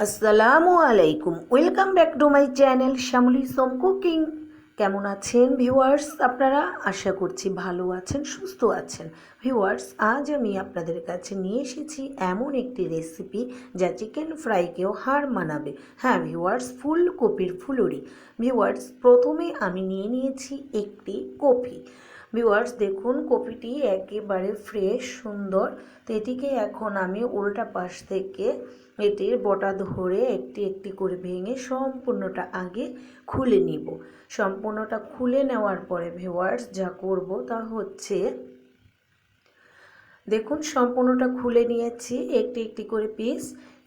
আসসালামু আলাইকুম welcome back to my channel Shyamali Som cooking কেমন আছেন ভিউয়ার্স? আপনারা আশা করছি ভালো আছেন, সুস্থ আছেন। ভিউয়ার্স, আজ আমি আপনাদের কাছে নিয়ে এসেছি এমন একটি রেসিপি যা চিকেন ফ্রাইকেও হার মানাবে। হ্যাঁ ভিউয়ার্স, ফুলকপির ফুলুরি। ভিউয়ার্স, প্রথমে আমি নিয়ে নিয়েছি একটি কপি। ভিউয়ার্স দেখুন, কপিটি একেবারে ফ্রেশ সুন্দর। তো এটিকে এখন আমি উল্টা পাশ থেকে এটির বটা ধরে একটি একটি করে ভেঙে সম্পূর্ণটা আগে খুলে নিব। সম্পূর্ণটা খুলে নেওয়ার পরে ভিউয়ার্স যা করব তা হচ্ছে, দেখুন, সম্পূর্ণটা খুলে নিয়েছি, একটি একটি করে পিস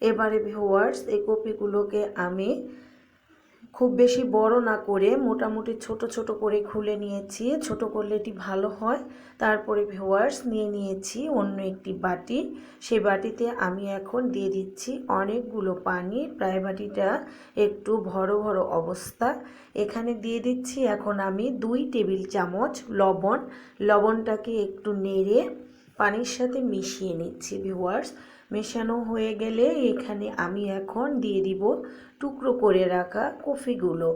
এবারে ভিউয়ার্স এই কপিগুলোকে আমি খুব বেশি বড় না করে মোটামুটি ছোট ছোট করে খুলে নিয়েছি। ছোট করলে এটি ভালো হয়। তারপরে ভিওয়ার্স নিয়ে নিয়েছি অন্য একটি বাটি। সেই বাটিতে আমি এখন দিয়ে দিচ্ছি অনেকগুলো পানি। প্রায় বাটিটা একটু ভরো ভরো অবস্থা। এখানে দিয়ে দিচ্ছি এখন আমি দুই টেবিল চামচ লবণ। লবণটাকে একটু নেড়ে পানির সাথে মিশিয়ে নিচ্ছি ভিউয়ার্স মেশানো হয়ে গেলে এখানে আমি এখন দিয়ে দিব টুকরো করে রাখা কফিগুলো।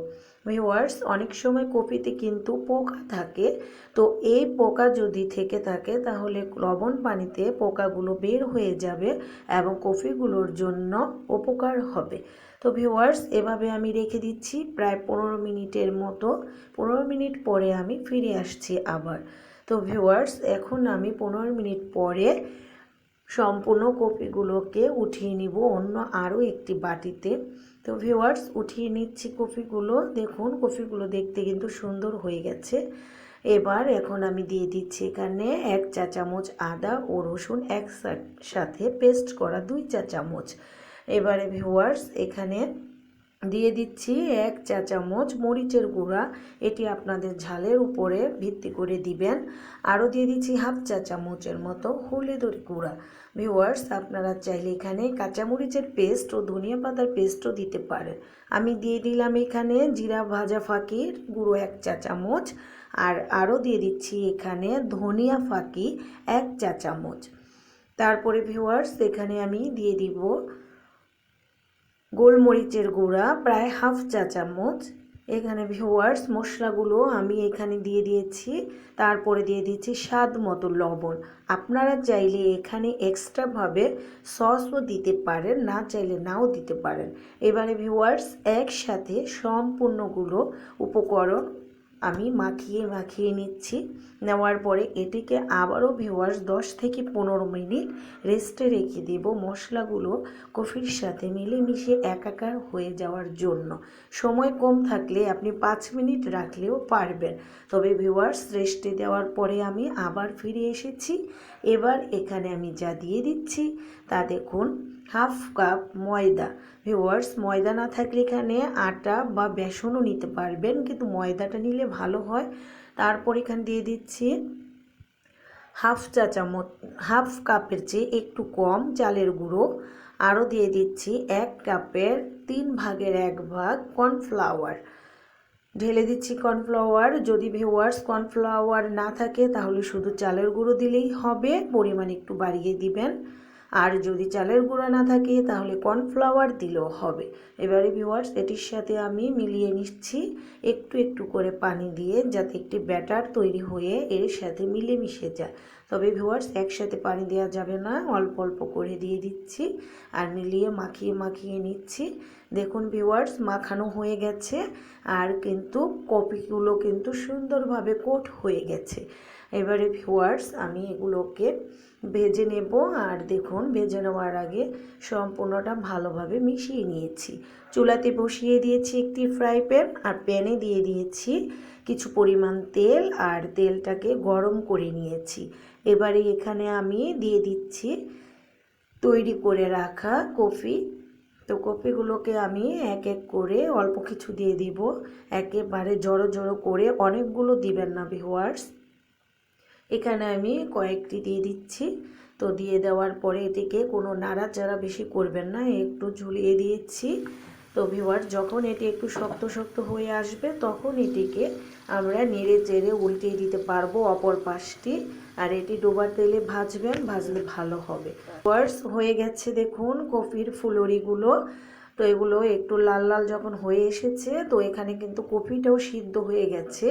ভিওয়ার্স অনেক সময় কপিতে কিন্তু পোকা থাকে। তো এই পোকা যদি থেকে থাকে, তাহলে লবণ পানিতে পোকাগুলো বের হয়ে যাবে এবং কফিগুলোর জন্য উপকার হবে। তো ভিওয়ার্স এভাবে আমি রেখে দিচ্ছি প্রায় পনেরো মিনিটের মতো। পনেরো মিনিট পরে আমি ফিরে আসছি আবার। তো ভিওয়ার্স এখন আমি পনেরো মিনিট পরে সম্পূর্ণ কপিগুলোকে উঠিয়ে নিব। অন্য আরও একটি বাটিতে। তো ভিওয়ার্স উঠিয়ে নিচ্ছি কপিগুলো। দেখুন, কপিগুলো দেখতে কিন্তু সুন্দর হয়ে গেছে। এবার এখন আমি দিয়ে দিচ্ছি এখানে এক চা চামচ আদা ও রসুন এক সাথে পেস্ট করা দুই চা চামচ। এবারে ভিওয়ার্স এখানে দিয়ে দিচ্ছি এক চা চামচ মরিচের গুঁড়া। এটি আপনাদের ঝালের উপরে ভিত্তি করে দিবেন। আরও দিয়ে দিচ্ছি হাফ চা চামচের মতো হলুদের গুঁড়া। ভিউয়ার্স, আপনারা চাইলে এখানে কাঁচামরিচের পেস্ট ও ধনিয়া পাতার পেস্টও দিতে পারেন। আমি দিয়ে দিলাম এখানে জিরা ভাজা ফাঁকির গুঁড়ো এক চা চামচ। আর আরও দিয়ে দিচ্ছি এখানে ধনিয়া ফাঁকি এক চা চামচ। তারপরে ভিউয়ার্স, এখানে আমি দিয়ে দিব গোলমরিচের গুঁড়া, প্রায় হাফ চা চামচ। এখানে ভিওয়ার্স মশলাগুলো আমি এখানে দিয়ে দিয়েছি। তারপরে দিয়ে দিয়েছি স্বাদ মতো লবণ। আপনারা চাইলে এখানে এক্সট্রাভাবে সসও দিতে পারেন, না চাইলে নাও দিতে পারেন। এবারে ভিওয়ার্স একসাথে সম্পূর্ণগুলো উপকরণ আমি মাখিয়ে মাখিয়ে নিচ্ছি। নেওয়ার পরে এটিকে আবারও ভিওয়ার্স দশ থেকে পনেরো মিনিট রেস্টে রেখে দেব মশলাগুলো কফির সাথে মিলেমিশে একাকার হয়ে যাওয়ার জন্য। সময় কম থাকলে আপনি পাঁচ মিনিট রাখলেও পারবেন। তবে ভিওয়ার্স রেস্টে দেওয়ার পরে আমি আবার ফিরে এসেছি। এবার এখানে আমি যা দিয়ে দিচ্ছি তা দেখুন। হাফ কাপ ময়দা। ভিওয়ার্স ময়দা না থাকলে এখানে আটা বা বেসনও নিতে পারবেন, কিন্তু ময়দাটা নিলে ভালো হয়। তারপর এখানে দিয়ে দিচ্ছি হাফ চা চামচ, হাফ কাপের চেয়ে একটু কম চালের গুঁড়ো। আরও দিয়ে দিচ্ছি এক কাপের তিন ভাগের এক ভাগ কর্নফ্লাওয়ার। ঢেলে দিচ্ছি কর্নফ্লাওয়ার। যদি ভিওয়ার্স কর্নফ্লাওয়ার না থাকে, তাহলে শুধু চালের গুঁড়ো দিলেই হবে, পরিমাণ একটু বাড়িয়ে দিবেন। আর যদি চালের গুঁড়া না থাকে, তাহলে কর্নফ্লাওয়ার দিলেও হবে। এবারে ভিওয়ার্স এটির সাথে আমি মিলিয়ে নিচ্ছি একটু একটু করে পানি দিয়ে, যাতে একটি ব্যাটার তৈরি হয়ে এর সাথে মিলে মিশে যায়। তবে ভিওয়ার্স একসাথে পানি দেওয়া যাবে না, অল্প অল্প করে দিয়ে দিচ্ছি আর মিলিয়ে মাখিয়ে মাখিয়ে নিচ্ছি। দেখুন ভিওয়ার্স মাখানো হয়ে গেছে আর কিন্তু কপিগুলো কিন্তু সুন্দরভাবে কোট হয়ে গেছে। এবারে ভিওয়ার্স আমি এগুলোকে ভেজে নেব আর দেখুন, ভেজে নেওয়ার আগে সম্পূর্ণটা ভালোভাবে মিশিয়ে নিয়েছি। চুলাতে বসিয়ে দিয়েছি একটি ফ্রাই প্যান আর প্যানে দিয়ে দিয়েছি কিছু পরিমাণ তেল আর তেলটাকে গরম করে নিয়েছি। এবারে এখানে আমি দিয়ে দিচ্ছি তৈরি করে রাখা কফি তো কপিগুলোকে আমি এক এক করে অল্প কিছু দিয়ে দিব। একেবারে জড়ো জড়ো করে অনেকগুলো দিবেন না ভিওয়ার্স এখানে আমি কয়েকটি দিয়ে দিচ্ছি। তো দিয়ে দেওয়ার পরে এটিকে কোনো নাড়াচাড়া বেশি করবেন না, একটু ঝুলিয়ে দিয়েছি। তো ভিওয়ার যখন এটি একটু শক্ত শক্ত হয়ে আসবে, তখন এটিকে আমরা নেড়ে চেড়ে উল্টিয়ে দিতে পারব অপর পাশটি। আর এটি ডোবার তেলে ভাজবেন, ভাজলে ভালো হবে। ওয়ার্স হয়ে গেছে দেখুন কফির ফুলরিগুলো। তো এগুলো একটু লাল লাল যখন হয়ে এসেছে, তো এখানে কিন্তু কফিটাও সিদ্ধ হয়ে গেছে।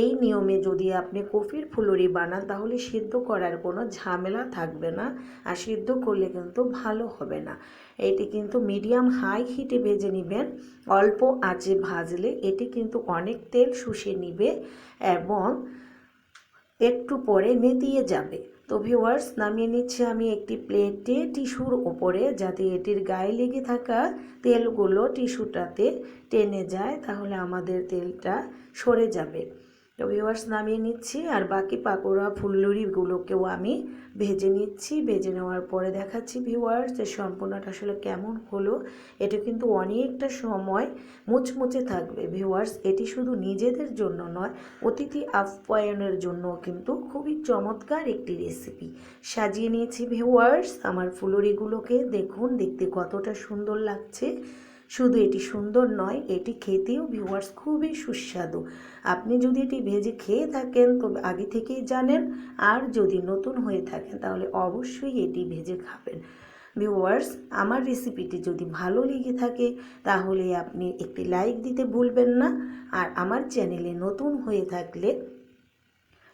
এই নিয়মে যদি আপনি কফির ফুলুরি বানান, তাহলে সিদ্ধ করার কোনো ঝামেলা থাকবে না আর সিদ্ধ করলে কিন্তু ভালো হবে না। এটি কিন্তু মিডিয়াম হাই হিটে ভেজে নেবেন, অল্প আঁচে ভাজলে এটি কিন্তু অনেক তেল শুষে নিবে এবং একটু পরে নেতিয়ে যাবে। তো ভিউয়ার্স নামিয়ে নিচ্ছে আমি একটি প্লেটে টিস্যুর ওপরে যাতে এটির গায়ে লেগে থাকা তেলগুলো টিস্যুটাতে টেনে যায়, তাহলে আমাদের তেলটা সরে যাবে। তো ভিউয়ার্স নামিয়ে নিচ্ছি, আর বাকি পাকোড়া ফুল্লুরিগুলোকেও আমি ভেজে নিচ্ছি। ভেজে নেওয়ার পরে দেখাচ্ছি ভিওয়ার্স যে সম্পূর্ণটা আসলে কেমন হলো। এটা কিন্তু অনেকটা সময় মুচমুচে থাকবে। ভিওয়ার্স এটি শুধু নিজেদের জন্য নয়, অতিথি আপ্যায়নের জন্য কিন্তু খুবই চমৎকার একটি রেসিপি সাজিয়ে নিয়েছি ভিউয়ার্স আমার ফুলুরিগুলোকে দেখুন, দেখতে কতটা সুন্দর লাগছে। শুধু এটি সুন্দর নয়, এটি খেতেও ভিউয়ার্স খুবই সুস্বাদু। আপনি যদি এটি ভেজে খেয়ে থাকেন, তবে আগে থেকেই জানেন, আর যদি নতুন হয়ে থাকেন, তাহলে অবশ্যই এটি ভেজে খাবেন। ভিউয়ার্স আমার রেসিপিটি যদি ভালো লেগে থাকে, তাহলে আপনি একটি লাইক দিতে ভুলবেন না, আর আমার চ্যানেলে নতুন হয়ে থাকলে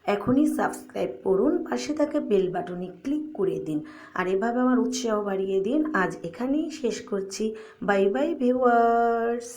এখনই সাবস্ক্রাইব করুন, পাশে থাকা বেল বাটনে ক্লিক করে দিন। আর এভাবে আমার উৎসাহ বাড়িয়ে দিন। আজ এখানেই শেষ করছি। Bye bye viewers!